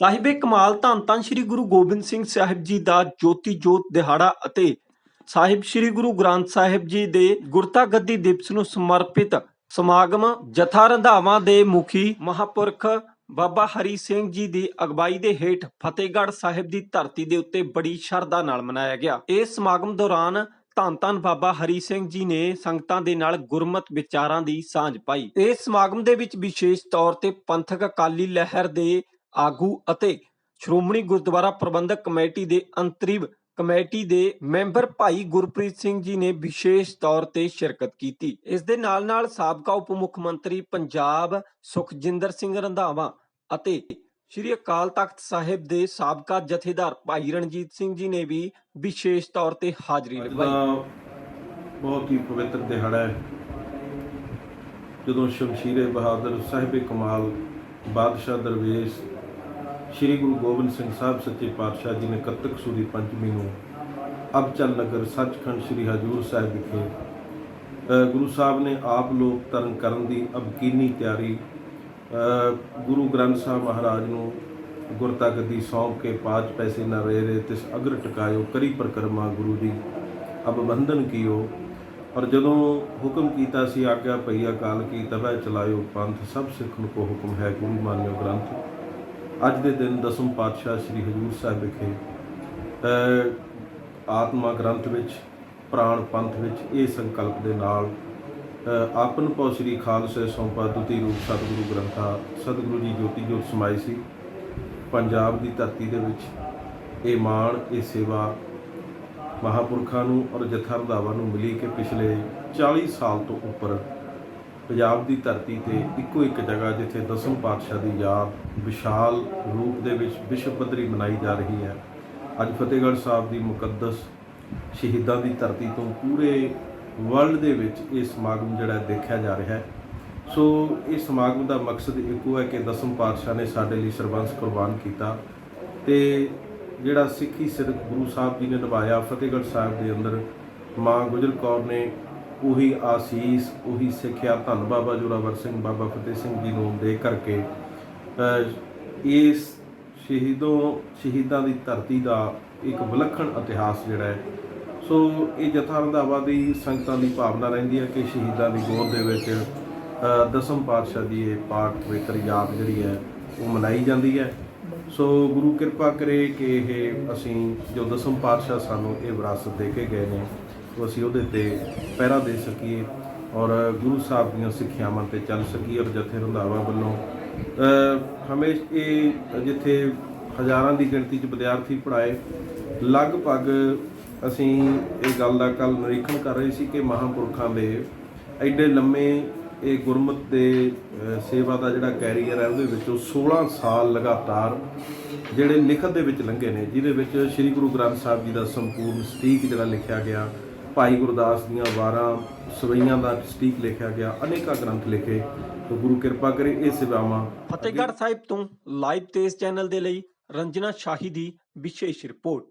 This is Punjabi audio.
ਸਾਹਿਬੇ ਕਮਾਲ ਧੰਨ ਧੰਨ ਸ੍ਰੀ ਗੁਰੂ ਗੋਬਿੰਦ ਸਿੰਘ ਸਾਹਿਬ ਜੀ ਦਾ ਜੋਤੀ ਜੋਤ ਦਿਹਾੜਾ ਅਤੇ ਸਾਹਿਬ ਸ੍ਰੀ ਗੁਰੂ ਗ੍ਰੰਥ ਸਾਹਿਬ ਜੀ ਦੇ ਗੁਰਤਾ ਗੱਦੀ ਦਿਵਸ ਨੂੰ ਸਮਰਪਿਤ ਸਮਾਗਮ ਜਥਾ ਰੰਧਾਵਾਂ ਦੇ ਮੁਖੀ ਮਹਾਪੁਰਖ ਬਾਬਾ ਹਰੀ ਸਿੰਘ ਜੀ ਦੀ ਅਗਵਾਈ ਦੇ ਹੇਠ ਫਤਿਹਗੜ੍ਹ ਸਾਹਿਬ ਦੀ ਧਰਤੀ ਦੇ ਉੱਤੇ ਬੜੀ ਸ਼ਰਧਾ ਨਾਲ ਮਨਾਇਆ ਗਿਆ। ਇਸ ਸਮਾਗਮ ਦੌਰਾਨ ਧੰਨ ਧੰਨ ਬਾਬਾ ਹਰੀ ਸਿੰਘ ਜੀ ਨੇ ਸੰਗਤਾਂ ਦੇ ਨਾਲ ਗੁਰਮਤ ਵਿਚਾਰਾਂ ਦੀ ਸਾਂਝ ਪਾਈ। ਇਸ ਸਮਾਗਮ ਦੇ ਵਿੱਚ ਵਿਸ਼ੇਸ਼ ਤੌਰ ਤੇ ਪੰਥਕ ਅਕਾਲੀ ਲਹਿਰ ਦੇ ਆਗੂ ਅਤੇ ਸ਼੍ਰੋਮਣੀ ਗੁਰਦੁਆਰਾ ਪ੍ਰਬੰਧਕ ਕਮੇਟੀ ਦੇ ਅੰਤਰਿਮ ਕਮੇਟੀ ਦੇ ਮੈਂਬਰ ਭਾਈ ਗੁਰਪ੍ਰੀਤ ਸਿੰਘ ਜੀ ਨੇ ਵਿਸ਼ੇਸ਼ ਤੌਰ ਤੇ ਸ਼ਿਰਕਤ ਕੀਤੀ। ਇਸ ਦੇ ਨਾਲ ਨਾਲ ਸਾਬਕਾ ਉਪ ਮੁੱਖ ਮੰਤਰੀ ਪੰਜਾਬ ਸੁਖਜਿੰਦਰ ਸਿੰਘ ਰੰਧਾਵਾ ਅਤੇ ਸ਼੍ਰੀ ਅਕਾਲ ਤਖਤ ਸਾਹਿਬ ਦੇ ਸਾਬਕਾ ਜਥੇਦਾਰ ਭਾਈ ਰਣਜੀਤ ਸਿੰਘ ਜੀ ਨੇ ਵੀ ਵਿਸ਼ੇਸ਼ ਤੌਰ ਤੇ ਹਾਜ਼ਰੀ ਲਗਵਾਈ ਬਹੁਤ ਹੀ ਪਵਿੱਤਰ ਦਿਹਾੜਾ ਹੈ। ਜਦੋਂ ਸ਼ਮਸ਼ੀਰੇ ਬਹਾਦਰ ਸਾਹਿਬੇ ਕਮਾਲ ਬਾਦਸ਼ਾਹ ਦਰਵੇਸ਼ ਸ੍ਰੀ ਗੁਰੂ ਗੋਬਿੰਦ ਸਿੰਘ ਸਾਹਿਬ ਸੱਚੇ ਪਾਤਸ਼ਾਹ ਜੀ ਨੇ ਕੱਤਕ ਸੂਰੀ ਪੰਚਮੀ ਨੂੰ ਅਬਚਲ ਨਗਰ ਸੱਚਖੰਡ ਸ੍ਰੀ ਹਜੂਰ ਸਾਹਿਬ ਵਿਖੇ ਗੁਰੂ ਸਾਹਿਬ ਨੇ ਆਪ ਲੋਕ ਧਰਨ ਕਰਨ ਦੀ ਅਬਕੀਨੀ ਤਿਆਰੀ ਗੁਰੂ ਗ੍ਰੰਥ ਸਾਹਿਬ ਮਹਾਰਾਜ ਨੂੰ ਗੁਰਤਾ ਦੀ ਸੌਂਪ ਕੇ ਪਾਜ ਪੈਸੇ ਨਾ ਰਹੇ ਰੇ ਤਿਸ ਅਗਰ ਟਿਕਾਇਓ ਕਰੀ ਪ੍ਰਕਰਮਾ ਗੁਰੂ ਜੀ ਅਬ ਬੰਧਨ ਕੀਓ। ਔਰ ਜਦੋਂ ਹੁਕਮ ਕੀਤਾ ਸੀ ਆਗਿਆ ਪਈ ਅਕਾਲ ਕੀ ਤਬੈ ਚਲਾਇਓ ਪੰਥ ਸਭ ਸਿੱਖ ਨੂੰ ਕੋ ਹੁਕਮ ਹੈ, ਗੁਰੂ ਮਾਨਿਓ ਗ੍ਰੰਥ। ਅੱਜ ਦੇ ਦਿਨ ਦਸਮ ਪਾਤਸ਼ਾਹ ਸ੍ਰੀ ਹਜੂਰ ਸਾਹਿਬ ਵਿਖੇ ਆਤਮਾ ਗ੍ਰੰਥ ਵਿੱਚ ਪ੍ਰਾਣ ਪੰਥ ਵਿੱਚ ਇਹ ਸੰਕਲਪ ਦੇ ਨਾਲ ਅ, ਆਪਨ ਪਉ ਸ੍ਰੀ ਖਾਲਸੇ ਸੌਂਪਾ ਦੁਤੀ ਰੂਪ ਸਤਿਗੁਰੂ ਗ੍ਰੰਥਾ ਸਤਿਗੁਰੂ ਜੀ ਜੋਤੀ ਜੋਤ ਸਮਾਈ ਸੀ। ਪੰਜਾਬ ਦੀ ਧਰਤੀ ਦੇ ਵਿੱਚ ਇਹ ਮਾਣ ਇਹ ਸੇਵਾ ਮਹਾਪੁਰਖਾਂ ਨੂੰ ਔਰ ਜਥਾ ਰੰਧਾਵਾ ਨੂੰ ਮਿਲੀ ਕਿ ਪਿਛਲੇ 40 ਸਾਲ ਤੋਂ ਉੱਪਰ ਪੰਜਾਬ ਦੀ ਧਰਤੀ ਤੇ ਇੱਕੋ ਇੱਕ ਜਗ੍ਹਾ ਜਿੱਥੇ ਦਸਮ ਪਾਤਸ਼ਾਹ ਦੀ ਯਾਦ ਵਿਸ਼ਾਲ ਰੂਪ ਦੇ ਵਿੱਚ ਵਿਸ਼ਵ ਪੱਧਰੀ ਮਨਾਈ ਜਾ ਰਹੀ ਹੈ। ਅੱਜ ਫਤਿਹਗੜ੍ਹ ਸਾਹਿਬ ਦੀ ਮੁਕੱਦਸ ਸ਼ਹੀਦਾਂ ਦੀ ਧਰਤੀ ਤੋਂ ਪੂਰੇ ਵਰਲਡ ਦੇ ਵਿੱਚ ਇਹ ਸਮਾਗਮ ਜਿਹੜਾ ਦੇਖਿਆ ਜਾ ਰਿਹਾ ਹੈ। ਸੋ ਇਹ ਸਮਾਗਮ ਦਾ ਮਕਸਦ ਇੱਕੋ ਹੈ ਕਿ ਦਸਮ ਪਾਤਸ਼ਾਹ ਨੇ ਸਾਡੇ ਲਈ ਸਰਬੰਸ ਕੁਰਬਾਨ ਕੀਤਾ ਤੇ ਜਿਹੜਾ ਸਿੱਖੀ ਸਿਰਕ ਗੁਰੂ ਸਾਹਿਬ ਜੀ ਨੇ ਨਿਭਾਇਆ, ਫਤਿਹਗੜ੍ਹ ਸਾਹਿਬ ਦੇ ਅੰਦਰ ਮਾਂ ਗੁਜਰ ਕੌਰ ਨੇ ਉਹੀ ਆਸੀਸ, ਉਹੀ ਸਿੱਖਿਆ ਧੰਨ ਬਾਬਾ ਜੋਰਾਵਰ ਸਿੰਘ, ਬਾਬਾ ਫਤਿਹ ਸਿੰਘ ਜੀ ਨੂੰ ਦੇ ਕਰਕੇ ਇਸ ਸ਼ਹੀਦੋਂ, ਸ਼ਹੀਦਾਂ ਦੀ ਧਰਤੀ ਦਾ ਇੱਕ ਵਿਲੱਖਣ ਇਤਿਹਾਸ ਜਿਹੜਾ ਹੈ। ਸੋ ਇਹ ਜਥਾ ਰੰਧਾਵਾ ਦੀ ਸੰਗਤਾਂ ਦੀ ਭਾਵਨਾ ਰਹਿੰਦੀ ਹੈ ਕਿ ਸ਼ਹੀਦਾਂ ਦੀ ਗੋਦ ਦੇ ਵਿੱਚ ਦਸਮ ਪਾਤਸ਼ਾਹ ਦੀ ਇਹ ਪਾਕ ਪਵਿੱਤਰ ਯਾਦ ਜਿਹੜੀ ਹੈ, ਉਹ ਮਨਾਈ ਜਾਂਦੀ ਹੈ। ਸੋ ਗੁਰੂ ਕਿਰਪਾ ਕਰੇ ਕਿ ਇਹ ਅਸੀਂ ਜੋ ਦਸਮ ਪਾਤਸ਼ਾਹ ਸਾਨੂੰ ਇਹ ਵਿਰਾਸਤ ਦੇ ਕੇ ਗਏ ਨੇ ਉਹ ਅਸੀਂ ਉਹਦੇ ਤੇ ਪਹਿਰਾ ਦੇ ਸਕੀਏ ਔਰ ਗੁਰੂ ਸਾਹਿਬ ਦੀਆਂ ਸਿੱਖਿਆਵਾਂ ਤੇ ਚੱਲ ਸਕੀਏ ਔਰ ਜਥੇ ਰੰਧਾਵਾ ਵੱਲੋਂ ਹਮੇਸ਼ ਇਹ ਜਿੱਥੇ ਹਜ਼ਾਰਾਂ ਦੀ ਗਿਣਤੀ 'ਚ ਵਿਦਿਆਰਥੀ ਪੜਾਏ ਲਗਭਗ ਅਸੀਂ ਇਹ ਗੱਲ ਦਾ ਕੱਲ ਨਿਰੀਖਣ ਕਰ ਰਹੇ ਸੀ ਕਿ ਮਹਾਂਪੁਰਖਾਂ ਦੇ ਐਡੇ ਲੰਮੇ ਇਹ ਗੁਰਮਤ ਦੇ ਸੇਵਾ ਦਾ ਜਿਹੜਾ ਕੈਰੀਅਰ ਹੈ ਉਹਦੇ ਵਿੱਚੋਂ 16 ਸਾਲ ਲਗਾਤਾਰ ਜਿਹੜੇ ਲਿਖਤ ਦੇ ਵਿੱਚ ਲੰਘੇ ਨੇ ਜਿਹਦੇ ਵਿੱਚ ਸ੍ਰੀ ਗੁਰੂ ਗ੍ਰੰਥ ਸਾਹਿਬ ਜੀ ਦਾ ਸੰਪੂਰਨ ਸਟੀਕ ਜਿਹੜਾ ਲਿਖਿਆ ਗਿਆ ਭਾਈ ਗੁਰਦਾਸ ਦੀਆਂ ਵਾਰਾਂ ਸਵਈਆਂ ਦਾ ਸਟੀਕ ਲਿਖਿਆ ਗਿਆ ਅਨੇਕਾਂ ਗ੍ਰੰਥ ਲਿਖੇ ਤਾਂ ਗੁਰੂ ਕਿਰਪਾ ਕਰੇ ਇਹ ਸੇਵਾਵਾਂ ਫਤਿਹਗੜ੍ਹ ਸਾਹਿਬ ਤੋਂ ਲਾਈਵ ਤੇਜ਼ ਚੈਨਲ ਦੇ ਲਈ ਰੰਜਨਾ ਸ਼ਾਹੀ ਦੀ ਵਿਸ਼ੇਸ਼ ਰਿਪੋਰਟ।